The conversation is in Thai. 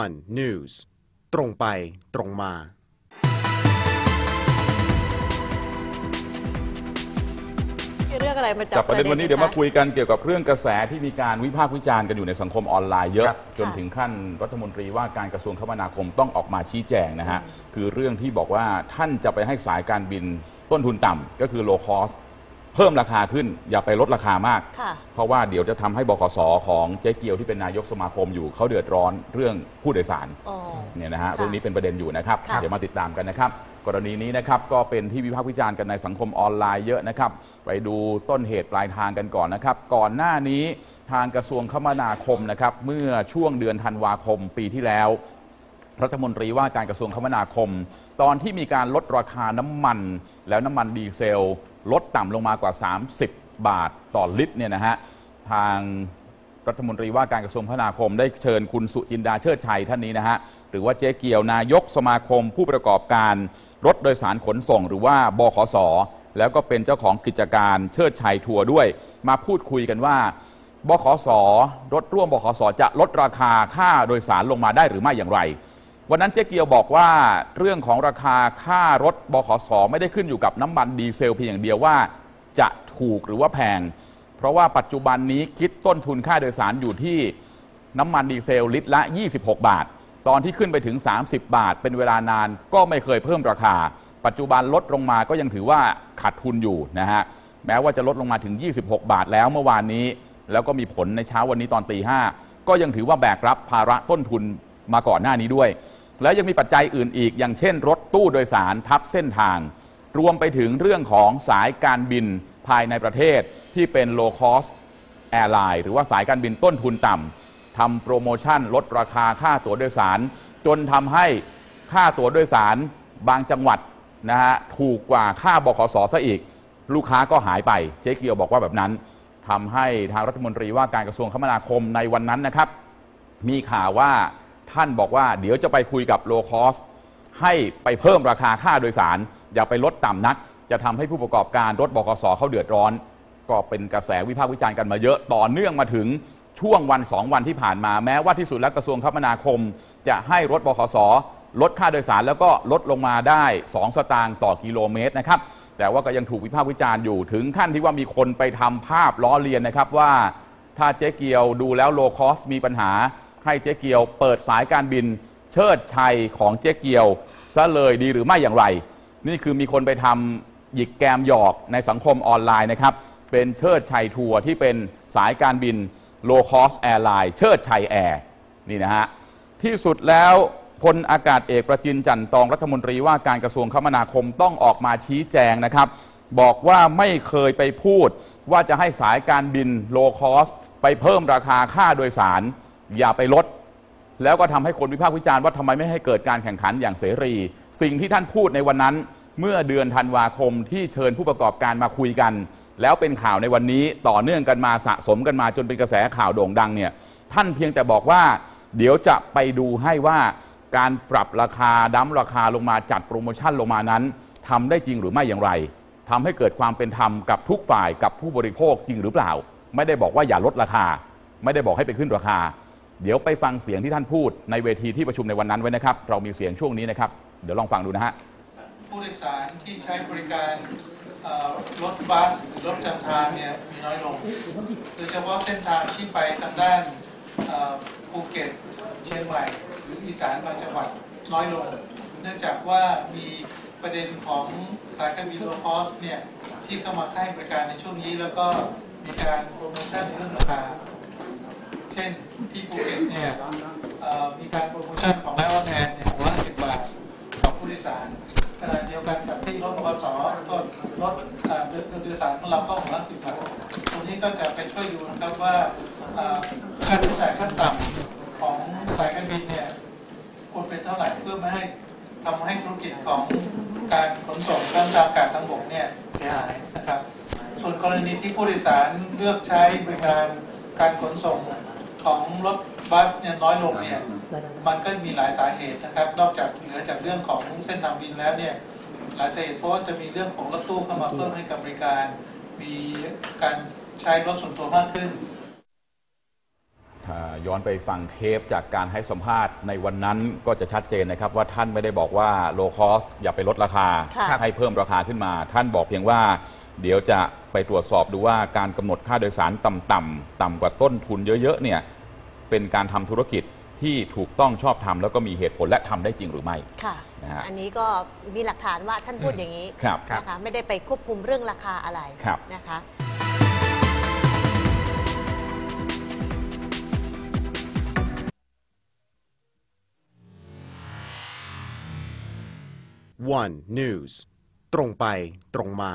one news ตรงไปตรงมามีเรื่องอะไรมาจับจับประเด็นวันนี้เดี๋ยวมาคะคุยกันเกี่ยวกับเรื่องกระแสที่มีการวิพากษ์วิจารณ์กันอยู่ในสังคมออนไลน์เยคอะรับ จนถึงขั้นรัฐมนตรีว่าการกระทรวงคมนาคมต้องออกมาชี้แจงนะฮะ คือเรื่องที่บอกว่าท่านจะไปให้สายการบินต้นทุนต่ำก็คือ low cost เพิ่มราคาขึ้น อย่าไปลดราคามาก ค่ะ เพราะว่าเดี๋ยวจะทำให้บขสของเจ๊เกียวที่เป็นนายกสมาคมอยู่เขาเดือดร้อนเรื่องผู้โดยสาร อ๋อ เนี่ยนะฮะค่ะเรื่องนี้เป็นประเด็นอยู่นะครับ ค่ะ เดี๋ยวมาติดตามกันนะครับ กรณีนี้นะครับก็เป็นที่วิพากษ์วิจารณ์กันในสังคมออนไลน์เยอะนะครับ ไปดูต้นเหตุปลายทางกันก่อนนะครับ ก่อนหน้านี้ทางกระทรวงคมนาคมนะครับ เมื่อช่วงเดือนธันวาคมปีที่แล้ว รัฐมนตรีว่าการกระทรวงคมนาคม ตอนที่มีการลดราคาน้ำมัน แล้วน้ำมันดีเซล ลดต่ำลงมากว่า 30 บาทต่อลิตรเนี่ยนะฮะทางรัฐมนตรีว่าการกระทรวงคมนาคม ได้เชิญคุณสุจินดาเชิดชัยท่านนี้นะฮะหรือว่าเจ๊เกียวนายกสมาคมผู้ประกอบการรถโดยสารขนส่ง หรือว่าบขสแล้วก็เป็นเจ้าของกิจการเชิดชัยทัวร์ด้วย มาพูดคุยกันว่าบขสรถร่วมบขสจะลดราคาค่าโดยสารลงมาได้หรือไม่อย่างไร วันนั้นเจ๊เกียวบอกว่าเรื่องของราคาค่ารถบขสไม่ได้ขึ้นอยู่กับน้ำมันดีเซลเพียงอย่างเดียวว่า จะถูกหรือว่าแพง เพราะว่าปัจจุบันนี้คิดต้นทุนค่าโดยสารอยู่ที่น้ำมันดีเซลลิตรละ 26 บาท ตอนที่ขึ้นไปถึง 30 บาท เป็นเวลานานก็ไม่เคยเพิ่มราคา ปัจจุบันลดลงมาก็ยังถือว่าขาดทุนอยู่นะฮะแม้ว่าจะลดลงมาถึง 26 บาทแล้วเมื่อวานนี้ แล้วก็มีผลในเช้าวันนี้ตอนตีห้าก็ยังถือว่าแบกรับภาระต้นทุนมาก่อนหน้านี้ด้วย แล้วยังมีปัจจัยอื่นอีก อย่างเช่น รถตู้โดยสารทับเส้นทาง รวมไปถึงเรื่องของสายการบินภายในประเทศที่เป็น low cost airline หรือว่าสายการบินต้นทุนต่ำทำโปรโมชั่นลดราคาค่าตั๋วโดยสาร จนทำให้ค่าตั๋วโดยสารบางจังหวัดนะฮะถูกกว่าค่าบขสซะอีก ลูกค้าก็หายไปเจ๊เกียวบอกว่าแบบนั้นทำให้ทางรัฐมนตรีว่าการกระทรวงคมนาคมในวันนั้นนะครับ มีข่าวว่า ท่านบอกว่าเดี๋ยวจะไปคุยกับโลคอสให้ไปเพิ่มราคาค่าโดยสาร อย่าไปลดต่ำนัก จะทำให้ผู้ประกอบการรถบกสเขาเดือดร้อน ก็เป็นกระแสวิพากษ์วิจารณ์กันมาเยอะต่อเนื่องมาถึงช่วงวันสองวันที่ผ่านมาแม้ว่าที่สุดแล้วกระทรวงคมนาคม จะให้รถบขสลดค่าโดยสารแล้วก็ลดลงมาได้ 2 สตางค์ต่อกิโลเมตรนะครับ แต่ว่าก็ยังถูกวิพากษ์วิจารณ์อยู่ถึงขั้นที่ว่ามีคนไปทำภาพล้อเลียนนะครับว่า ถ้าเจ๊เกียวดูแล้วโลคอสมีปัญหา ให้เจ๊เกียว เปิดสายการบิน เชิดชัยของเจ๊เกียวซะเลยดีหรือไม่อย่างไร นี่คือมีคนไปทำหยิกแกมหยอกในสังคมออนไลน์นะครับ เป็นเชิดชัยทัวร์ที่เป็นสายการบิน low cost airline เชิดชัยแอร์นี่นะฮะ ที่สุดแล้วพลอากาศเอกประจินจันทร์ตองรัฐมนตรีว่าการกระทรวงคมนาคมต้องออกมาชี้แจงนะครับ บอกว่าไม่เคยไปพูดว่าจะให้สายการบิน low cost ไปเพิ่มราคาค่าโดยสาร อย่าไปลด แล้วก็ทำให้คนวิพากษ์วิจารณ์ว่าทำไมไม่ให้เกิดการแข่งขันอย่างเสรี สิ่งที่ท่านพูดในวันนั้น เมื่อเดือนธันวาคมที่เชิญผู้ประกอบการมาคุยกัน แล้วเป็นข่าวในวันนี้ต่อเนื่องกันมาสะสมกันมาจนเป็นกระแสข่าวโด่งดังเนี่ยท่านเพียงแต่บอกว่า เดี๋ยวจะไปดูให้ว่าการปรับราคาดั้มราคาลงมาจัดโปรโมชั่นลงมานั้นทำได้จริงหรือไม่อย่างไรทำให้เกิดความเป็นธรรมกับทุกฝ่ายกับผู้บริโภคจริงหรือเปล่า ไม่ได้บอกว่าอย่าลดราคา ไม่ได้บอกให้ไปขึ้นราคา เดี๋ยวไปฟังเสียงที่ท่านพูดในเวทีที่ประชุมในวันนั้นไว้นะครับ เรามีเสียงช่วงนี้นะครับ เดี๋ยวลองฟังดูนะฮะ ผู้โดยสารที่ใช้บริการรถบัสหรือรถจำทางเนี่ยมีน้อยลง โดยเฉพาะเส้นทางที่ไปทางด้านภูเก็ตเชียงใหม่ หรืออีสานบางจังหวัดน้อยลง เนื่องจากว่ามีประเด็นของสายการบินโลคอสเนี่ยที่เข้ามาให้บริการในช่วงนี้แล้วก็มีการโปรโมชั่นเรื่องราคา เช่นที่ภูเก็ตเนี่ยมีการโปรโมชั่นของไลออนแอนเนี่ยหัวละสิบบาทต่อผู้โดยสารขณะเดียวกันกับที่รถบขสต้นรถเอ่อโดยสารของเราก็หัวละสิบบาทตรงนี้ก็จะไปช่วยดูนะครับว่าค่าใช้จ่ายขั้นต่ำของสายการบินเนี่ยควรเป็นเท่าไหร่เพื่อไม่ให้ทำให้ธุรกิจของการขนส่งทางทางอากาศทางบกเนี่ยเสียหายนะครับ ส่วนกรณีที่ผู้โดยสารเลือกใช้บริการการขนส่ง ของรถบัสเนี่ยน้อยลงเนี่ยมันก็มีหลายสาเหตุนะครับ นอกจากเหนือจากเรื่องของเส้นทางบินแล้วเนี่ยหลายสาเหตุเพราะว่าจะมีเรื่องของรถตู้เข้ามาเพิ่มให้กับบริการ มีการใช้รถส่วนตัวมากขึ้นถ้าย้อนไปฟังเทปจากการให้สัมภาษณ์ในวันนั้นก็จะชัดเจนนะครับ ว่าท่านไม่ได้บอกว่าโลคอสอย่าไปลดราคาค่ะให้เพิ่มราคาขึ้นมา ท่านบอกเพียงว่า เดี๋ยวจะไปตรวจสอบดูว่าการกำหนดค่าโดยสารต่ำๆต่ำกว่าต้นทุนเยอะๆเนี่ย เป็นการทำธุรกิจที่ถูกต้องชอบทำแล้วก็มีเหตุผลและทำได้จริงหรือไม่ค่ะ นะฮะ อันนี้ก็มีหลักฐานว่าท่านพูดอย่างนี้ครับนะคะไม่ได้ไปควบคุมเรื่องราคาอะไรครับ นะคะ One News ตรงไปตรงมา